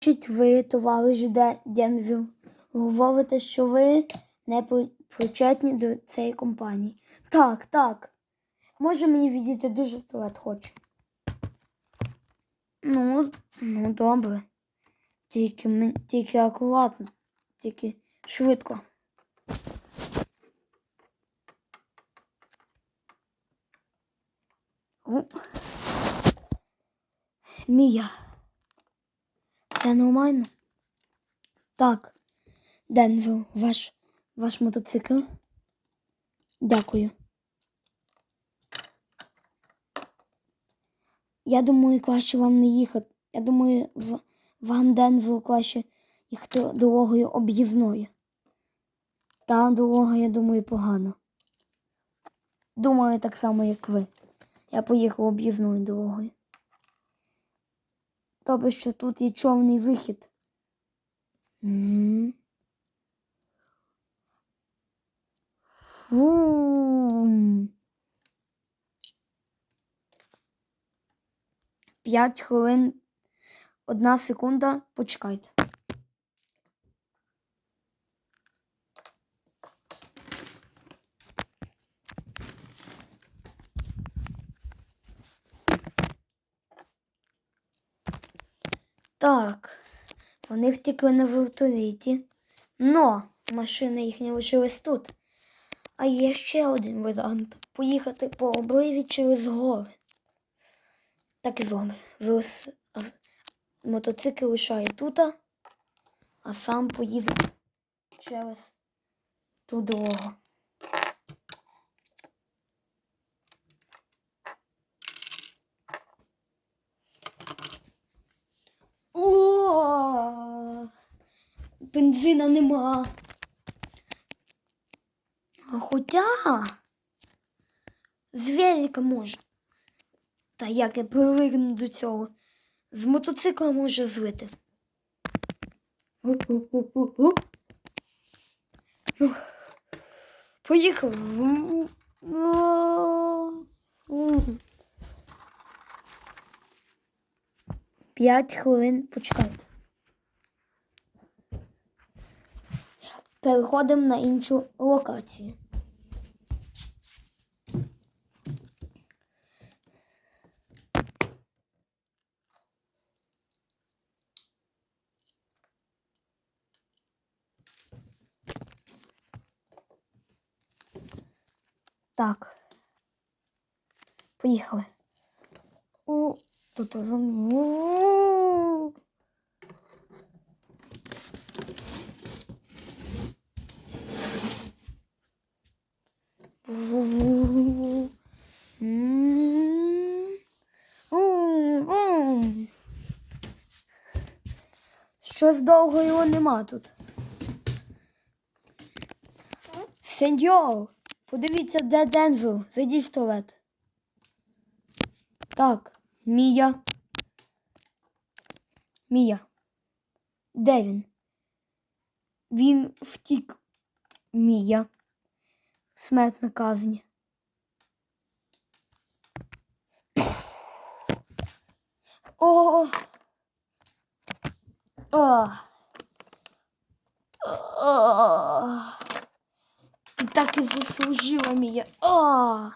Значить, ви, товариш Денвіл, говорите, що ви не причетні до цієї компанії. Так, так. Може мені відійти дуже в туалет хочу. Ну, ну добре. Тільки, тільки акуратно, тільки швидко. Мія. Це нормально? Так. Денвер, ваш, ваш мотоцикл. Дякую. Я думаю, краще вам не їхати. Я думаю, вам, Денвер, краще їхати дорогою об'їзною. Та дорога, я думаю, погана. Думаю, так само, як ви. Я поїхав об'їзною дорогою. Добре, що тут є човний вихід. Фу. П'ять хвилин. Одна секунда. Почекайте. Так, вони втекли на вертоліті. Но машини їхні лишились тут. А є ще один варіант поїхати по обриві через гори. Так і зробимо. Велос... Мотоцикл лишає тут, а сам поїду через ту дорогу. О! Бензина нема. А хоча з велика можна. Та як я привикну до цього? З мотоцикла може злити. Ну, Поїхав. П'ять хвилин почекайте. Переходимо на іншу локацію. Так. Поїхали. О, тут разом. Щось довго його нема тут. Сеньор, подивіться, де Денвер. Зайдіть в туалет. Так, Мія. Мія. Де він? Він втік. Мія. Смертна казнь. О. О. О. І так і заслужила Мія. О.